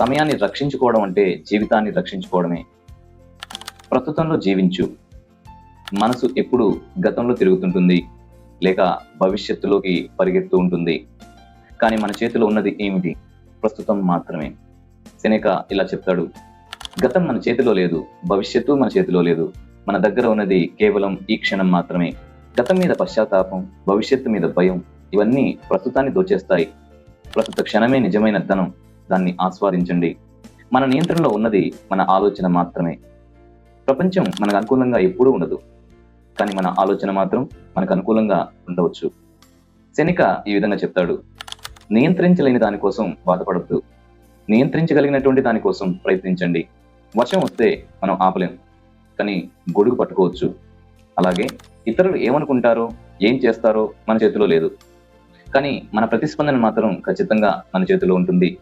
సమయాన్ని రక్షించుకోవడం అంటే జీవితాన్ని రక్షించుకోవడమే. ప్రస్తుతంలో జీవించు. మనసు ఎప్పుడు గతంలో తిరుగుతుంటుంది. లేక భవిష్యత్తులోకి పరిగెత్తు ఉంటుంది. కానీ మన చేతిలో ఉన్నది ఏమిటి? ప్రస్తుతం మాత్రమే. సెనేక ఇలా చెప్తాడు. గతం మన చేతిలో లేదు. భవిష్యత్తు మన చేతిలో లేదు. మన దగ్గర ఉన్నది కేవలం ఈ క్షణం మాత్రమే. గతం మీద పశ్చాత్తాపం భవిష్యత్తు మీద భయం ఇవన్నీ ప్రస్తుతాన్ని దోచేస్తాయి. ప్రస్తుత క్షణమే నిజమైన ధనం. దాన్ని ఆస్వాదించండి. మన నియంత్రణలో ఉన్నది మన ఆలోచన మాత్రమే. ప్రపంచం మనకు అనుకూలంగా ఎప్పుడూ ఉండదు. కానీ మన ఆలోచన మాత్రం మనకు అనుకూలంగా ఉండవచ్చు. శనిక ఈ విధంగా చెప్తాడు. నియంత్రించలేని దానికోసం బాధపడద్దు. నియంత్రించగలిగినటువంటి దానికోసం ప్రయత్నించండి. వర్షం వస్తే మనం ఆపలేం. కానీ గొడుగు పట్టుకోవచ్చు. అలాగే ఇతరులు ఏమనుకుంటారో ఏం చేస్తారో మన చేతిలో లేదు. కానీ మన ప్రతిస్పందన మాత్రం ఖచ్చితంగా మన చేతిలో ఉంటుంది.